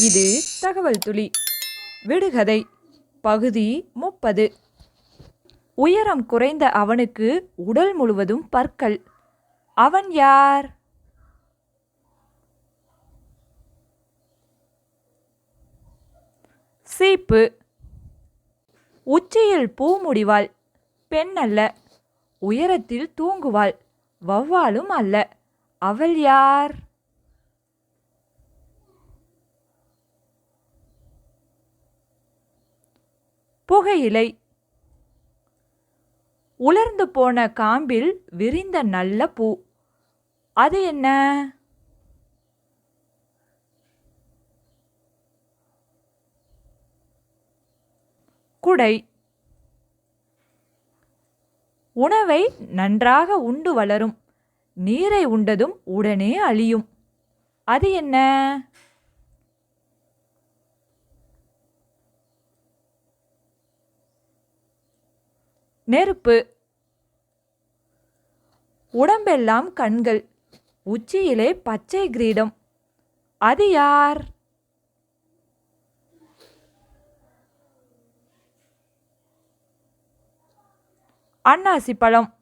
இது தகவல் துளி. விடுகதை. பகுதி முப்பது. உயரம் குறைந்த அவனுக்கு உடல் முழுவதும் பற்கள். அவன் யார்? சீப்பு. உச்சியில் பூ முடிவாள். பெண் அல்ல. உயரத்தில் தூங்குவாள். வௌவாலும் அல்ல. அவள் யார்? புகையிலை. உலர்ந்து போன காம்பில் விரிந்த நல்ல பூ. அது என்ன? குடை. உணவை நன்றாக உண்டு வளரும். நீரை உண்டதும் உடனே அழியும். அது என்ன? நெருப்பு. உடம்பெல்லாம் கண்கள். உச்சியிலே பச்சை கிரீடம். அது யார்? அன்னாசி பழம்